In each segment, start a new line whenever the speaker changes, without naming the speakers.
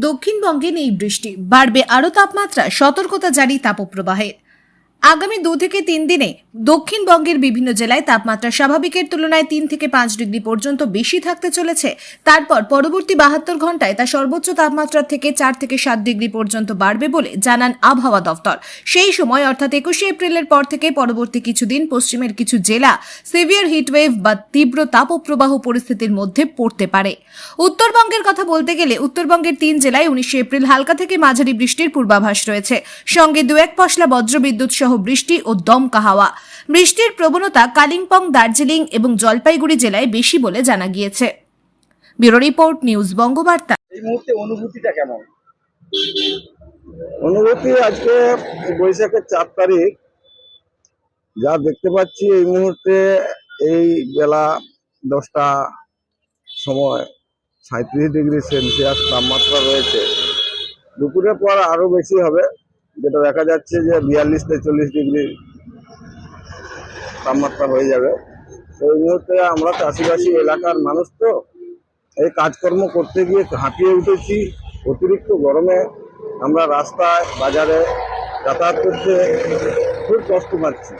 দক্ষিণবঙ্গে নেই বৃষ্টি বাড়বে আরও তাপমাত্রা সতর্কতা জারি তাপপ্রবাহের আগামী দু থেকে তিন দিনে দক্ষিণবঙ্গের বিভিন্ন জেলায় তাপমাত্রা স্বাভাবিকের তুলনায় তিন থেকে পাঁচ ডিগ্রি পর্যন্ত বেশি থাকতে চলেছে। তারপর পরবর্তী বাহাত্তর ঘন্টায় তা সর্বোচ্চ তাপমাত্রা থেকে চার থেকে সাত ডিগ্রি পর্যন্ত বাড়বে বলে জানান আবহাওয়া দফতর। সেই সময় অর্থাৎ একুশে এপ্রিলের পর থেকে পরবর্তী কিছুদিন পশ্চিমের কিছু জেলা সিভিয়ার হিটওয়েভ বা তীব্র তাপপ্রবাহ পরিস্থিতির মধ্যে পড়তে পারে। উত্তরবঙ্গের কথা বলতে গেলে উত্তরবঙ্গের তিন জেলায় উনিশে এপ্রিল হালকা থেকে মাঝারি বৃষ্টির পূর্বাভাস রয়েছে। সঙ্গে দু এক পশলা বজ্রবিদ্যুৎ সহ বৃষ্টি ও দমকা হাওয়া। বৃষ্টির প্রবণতা কালিম্পং দার্জিলিং এবং জলপাইগুড়ি জেলায় বেশি বলে জানা গিয়েছে। Bureau report news Bangabarta.
এই মুহূর্তে অনুভূতিটা কেমন?
অনুভূতি আজকে বৈশাখের চার তারিখ। যা দেখতে পাচ্ছি এই মুহূর্তে এই বেলা দশটা সময় সাঁত্রিশ ডিগ্রি সেলসিয়াস তাপমাত্রা রয়েছে। দুপুরের পর আরও বেশি হবে। যেটা দেখা যাচ্ছে যে বিয়াল্লিশ তেচল্লিশ ডিগ্রি তাপমাত্রা হয়ে যাবে। এই মুহূর্তে আমরা চাষিবাসী এলাকার মানুষ তো এই কাজকর্ম করতে গিয়ে হাঁপিয়ে উঠেছি। অতিরিক্ত গরমে আমরা রাস্তায়, বাজারে যাতায়াত করতে খুব কষ্ট পাচ্ছি।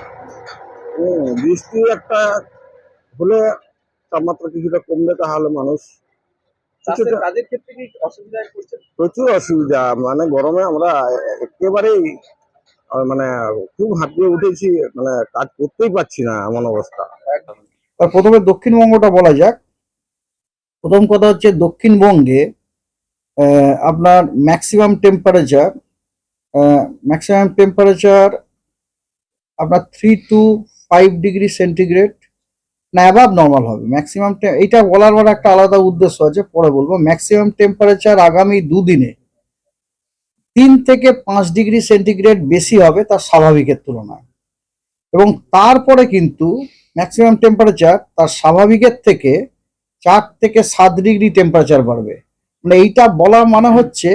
বৃষ্টি একটা হলে তাপমাত্রা কিছুটা কমবে তাহলে মানুষ প্রচুর অসুবিধা মানে গরমে আমরা একেবারেই মানে খুব হাঁপিয়ে উঠেছি মানে কাজ করতেই পারছি না এমন অবস্থা।
প্রথমে দক্ষিণবঙ্গটা বলা যাক। প্রথম কথা হচ্ছে দক্ষিণবঙ্গে আপনার ম্যাক্সিমাম টেম্পারেচার ম্যাক্সিমাম টেম্পারেচার আপনার three two five degree centigrade না অ্যাভাব নর্মাল হবে। ম্যাক্সিমাম এটা বলার পর একটা আলাদা উদ্দেশ্য আছে, পরে বলব। ম্যাক্সিমাম টেম্পারেচার আগামী দুদিনে তিন থেকে পাঁচ ডিগ্রি সেন্টিগ্রেড বেশি হবে তার স্বাভাবিকের তুলনায়। এবং তারপরে কিন্তু ম্যাক্সিমাম টেম্পারেচার তার স্বাভাবিকের থেকে চার থেকে সাত ডিগ্রি টেম্পারেচার বাড়বে। মানে এইটা বলা মানে হচ্ছে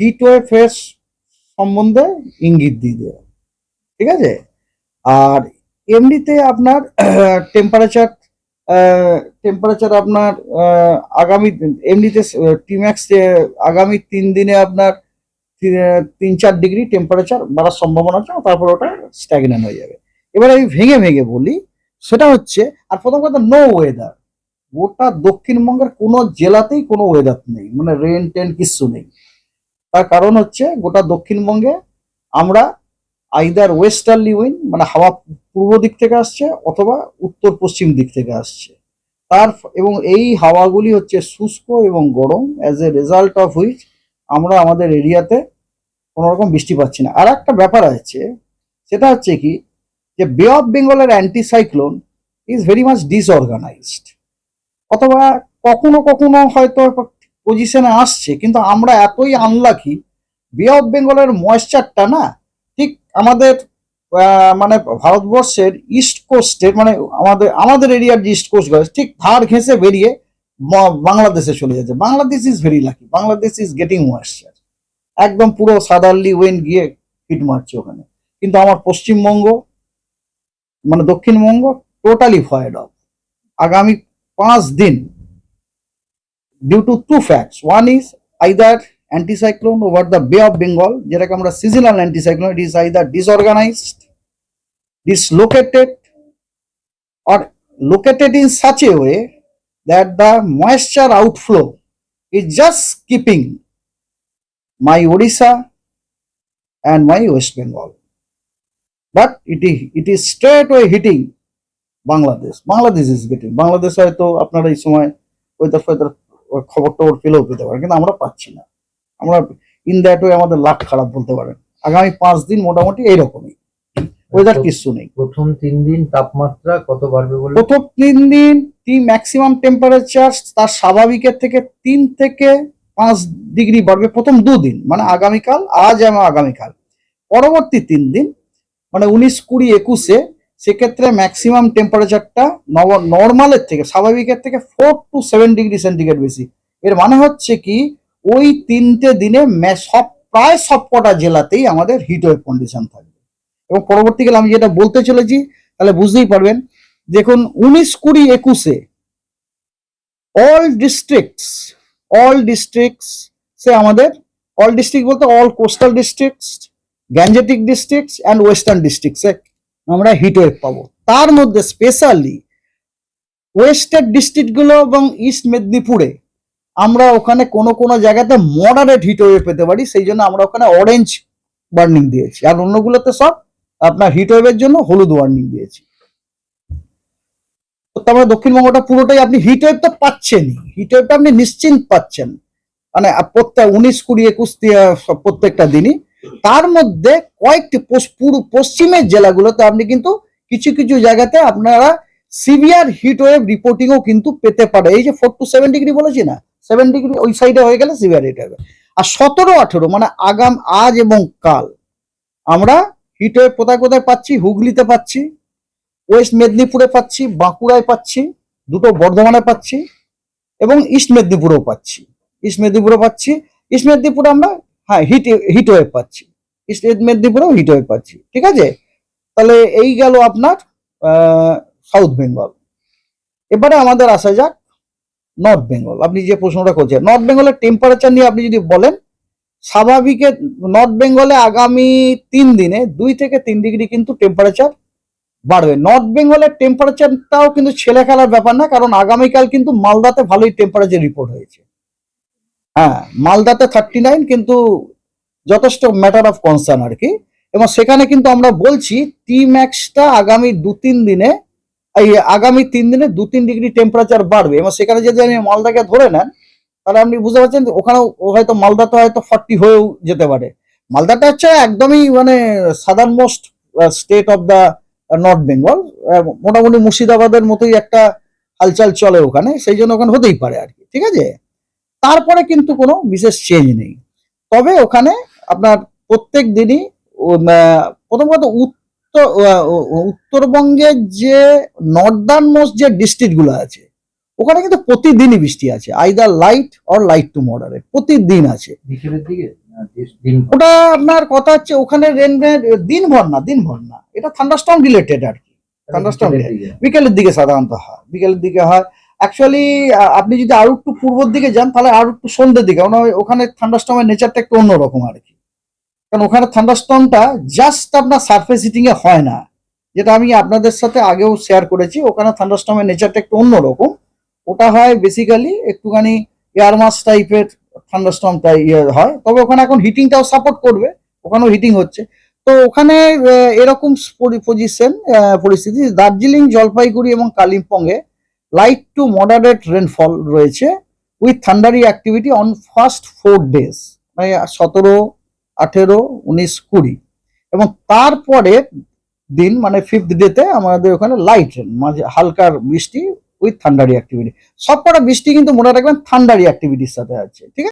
হিট ওয়েভের সম্বন্ধে ইঙ্গিত দিয়ে দেওয়া। ঠিক আছে? আর এমনিতে আপনার টেম্পারেচার টেম্পারেচার আপনার আগামী এমনিতে টিম্যাক্স আগামী তিন দিনে আপনার, তিন- চার ডিগ্রি টেম্পারেচার বাড়ার সম্ভাবনা আছে, তারপর ওটা স্ট্যাগনেন্ট হয়ে যাবে। এবার আমি ভেঙে ভেঙে বলি, সেটা হচ্ছে, আর প্রথম কথা নো ওয়েদার গোটা দক্ষিণবঙ্গের কোনো জেলাতেই কোনো ওয়েদার নেই মানে রেন টেন কিচ্ছু নেই। তার কারণ হচ্ছে, গোটা দক্ষিণবঙ্গে আমরা আইদার ওয়েস্টার্লি উইন মানে হাওয়া পূর্ব দিক থেকে আসছে অথবা উত্তর পশ্চিম দিক থেকে আসছে। তার এবং এই হাওয়াগুলি হচ্ছে শুষ্ক এবং গরম। As a result of which আমরা আমাদের এরিয়াতে কোনো রকম বৃষ্টি পাচ্ছি না। আর একটা ব্যাপার আছে, সেটা হচ্ছে কি, যে বে অফ বেঙ্গলের anticyclone is very much disorganised অথবা কখনো কখনো হয়তো পজিশনে আসছে, কিন্তু আমরা এতই আনলাকি বে অফ বেঙ্গলের ময়েশ্চারটা না, ঠিক আমাদের মানে ভারতবর্ষের ইস্ট কোস্টের মানে আমাদের আমাদের এরিয়ার যে ইস্ট কোস্ট গেছে ঠিক ধার ঘেঁষে বেরিয়ে বাংলাদেশে চলে যাচ্ছে। Bangladesh is very lucky Bangladesh is getting moisture একদম পুরো সাদারলি ওয়েন গিয়ে হিট মারছে ওখানে। কিন্তু আমার পশ্চিমবঙ্গ মানে দক্ষিণবঙ্গ টোটালি ভয়েড অফ আগামী পাঁচ দিন due to two facts one is either anticyclone over the bay of Bengal যেটাকে আমরা seasonal anticyclone it is either disorganised dislocated or located in such a way that the moisture outflow is just keeping my Odisha and my West Bengal. But it is, it is straight away hitting Bangladesh. Bangladesh is getting. Bangladesh হয়তো আপনারা এই সময় weather feather খবর টবর পেলেও পেতে পারেন কিন্তু আমরা পাচ্ছি না আমরা ইন দ্যাট ওয়ে আমাদের লাখ খারাপ বলতে পারেন। আগামী পাঁচ দিন মোটামুটি এইরকমই। ওয়েদার কিছু নেই।
প্রথম তিন দিন তাপমাত্রা কত বাড়বে বলে
প্রথম তিন দিন তিন ম্যাক্সিমাম টেম্পারেচার তার স্বাভাবিকের থেকে তিন থেকে পাঁচ ডিগ্রি বাড়বে প্রথম দুদিন। মানে আগামীকাল আজ এবং আগামীকাল। পরবর্তী তিন দিন মানে উনিশ কুড়ি একুশে সেক্ষেত্রে ম্যাক্সিমাম টেম্পারেচারটা নর্মালের থেকে স্বাভাবিকের থেকে four to seven degree centigrade বেশি। এর মানে হচ্ছে কি ওই তিনটে দিনে সব প্রায় সবকটা জেলাতেই আমাদের হিট ওয়েভ কন্ডিশন থাকবে। এবং পরবর্তীকালে আমি যেটা বলতে চলেছি, তাহলে বুঝতেই পারবেন, দেখুন উনিশ কুড়ি একুশে অল ডিস্ট্রিক্টস অল ডিস্ট্রিক্টস সে আমাদের অল ডিস্ট্রিক্ট বলতে all coastal districts gangetic districts and western ডিস্ট্রিক্টসে আমরা হিট ওয়েভ পাবো। তার মধ্যে স্পেশালি ওয়েস্টার্ন ডিস্ট্রিক্টগুলো এবং ইস্ট মেদিনীপুরে আমরা ওখানে কোনো কোনো জায়গাতে মডারেট হিট ওয়েভ পেতে পারি, সেই জন্য আমরা ওখানে অরেঞ্জ ওয়ার্নিং দিয়েছি। আর অন্যগুলোতে সব আপনার হিট ওয়েভের জন্য হলুদ ওয়ার্নিং দিয়েছি। তো তার মানে দক্ষিণবঙ্গটা পুরোটাই আপনি হিট ওয়েভ তো পাচ্ছেনই। হিট ওয়েভটা আপনি নিশ্চিন্ত পাচ্ছেন। মানে প্রত্যেক উনিশ, কুড়ি, একুশ প্রত্যেকটা দিনই। তার মধ্যে কয়েকটি পশ্চিমের জেলাগুলোতে আপনি কিন্তু কিছু কিছু জায়গাতে আপনারা সিভিয়ার হিট ওয়েভ রিপোর্টিংও কিন্তু পেতে পারে। এই যে ফোর টু সেভেন ডিগ্রি বলেছি না? সেভেন ডিগ্রি ওই সাইডে হয়ে গেলে সিভিয়ার হিট ওয়েভ। আর সতেরো, আঠেরো মানে আগাম, আজ এবং কাল, আমরা হিট ওয়েভ কোথায় কোথায় পাচ্ছি? হুগলিতে পাচ্ছি, ওয়েস্ট মেদিনীপুরে পাচ্ছি, বাঁকুড়ায় পাচ্ছি, দুটো বর্ধমানে পাচ্ছি এবং ইস্ট মেদিনীপুরেও পাচ্ছি। ইস্ট মেদিনীপুরে পাচ্ছি, ইস্ট মেদিনীপুরে আমরা হ্যাঁ হিট হিট ওয়েভ পাচ্ছি। ইস্ট মেদিনীপুরেও হিট ওয়েভ পাচ্ছি, ঠিক আছে? তাহলে এই গেল আপনার সাউথ বেঙ্গল। এবারে আমাদের আসা যাক নর্থ বেঙ্গল। আপনি যে প্রশ্নটা করছেন, নর্থ বেঙ্গলের টেম্পারেচার নিয়ে আপনি যদি বলেন স্বাভাবিকের নর্থ বেঙ্গলে আগামী তিন দিনে দুই থেকে তিন ডিগ্রি কিন্তু টেম্পারেচার বাড়বে। নর্থ বেঙ্গলের টেম্পারেচারটাও কিন্তু ছেলে খেলার ব্যাপার না, কারণ আগামীকাল কিন্তু মালদাতে ভালোই টেম্পারেচার রিপোর্ট হয়েছে। হ্যাঁ মালদাতে থার্টি নাইন কিন্তু যথেষ্ট ম্যাটার অফ কনসার্ন আর কি। এবং সেখানে কিন্তু আমরা বলছি টি ম্যাক্সটা আগামী দু তিন দিনে এই আগামী তিন দিনে দু তিন ডিগ্রি টেম্পারেচার বাড়বে। এবং সেখানে যদি আমি মালদাকে ধরে নেন, তাহলে আপনি বুঝতে পারছেন ওখানেও হয়তো মালদাতে হয়তো ফর্টি হয়েও যেতে পারে। মালদাটা হচ্ছে একদমই মানে southernmost state of the north Bengal মোটামুটি মুর্শিদাবাদের মতোই একটা হালচাল চলে ওখানে, সেই জন্য ওখানে হতেই পারে আর কি, ঠিক আছে? তারপরে কিন্তু কোনো বিশেষ চেঞ্জ নেই। তবে ওখানে আপনার প্রত্যেক দিনই প্রথম কথা উত্তর উত্তরবঙ্গের যে নর্দার্ন মোস্ট যে ডিস্ট্রিক্টগুলো আছে ওখানে কিন্তু প্রতিদিনই বৃষ্টি আছে either light or light to moderate প্রতিদিন আছে। ওটা আপনার কথা হচ্ছে ওখানে রেনভের দিনভর না দিনভর না এটা থান্ডারস্টর্ম রিলেটেড আর কি thunderstorm
বিকেলের দিকে।
সাধারণত হয় বিকেলের দিকে হয়। অ্যাকচুয়ালি আপনি যদি আরও একটু পূর্বর দিকে যান তাহলে আরও একটু সন্ধ্যের দিকে ওখানে থান্ডারস্টর্মের নেচারটা একটু অন্যরকম আর কি। কারণ ওখানে থান্ডারস্টর্মটা জাস্ট আপনার সারফেস হিটিং এ হয় না। যেটা আমি আপনাদের সাথে আগেও শেয়ার করেছি, ওখানে থান্ডারস্টর্মের নেচারটা একটু অন্যরকম। ওটা হয় বেসিক্যালি একটুখানি এয়ার মাস টাইপের থান্ডারস্টর্ম ইয়ে হয়। তবে ওখানে এখন হিটিংটাও সাপোর্ট করবে, ওখানেও হিটিং হচ্ছে। তো ওখানে এরকম পজিশন পরিস্থিতি। দার্জিলিং, জলপাইগুড়ি এবং কালিম্পংয়ে লাইট টু মডারেট রেনফল রয়েছে with thundery activity on first four days মানে সতেরো আঠেরো, উনিশ, কুড়ি। এবং তারপরে দিন মানে ফিফথ ডেতে আমাদের ওখানে লাইট মাঝে হালকার বৃষ্টি উইথ থান্ডারি অ্যাক্টিভিটি সবকটা বৃষ্টি কিন্তু মনে রাখবেন থান্ডারি অ্যাক্টিভিটির সাথে আছে, ঠিক আছে?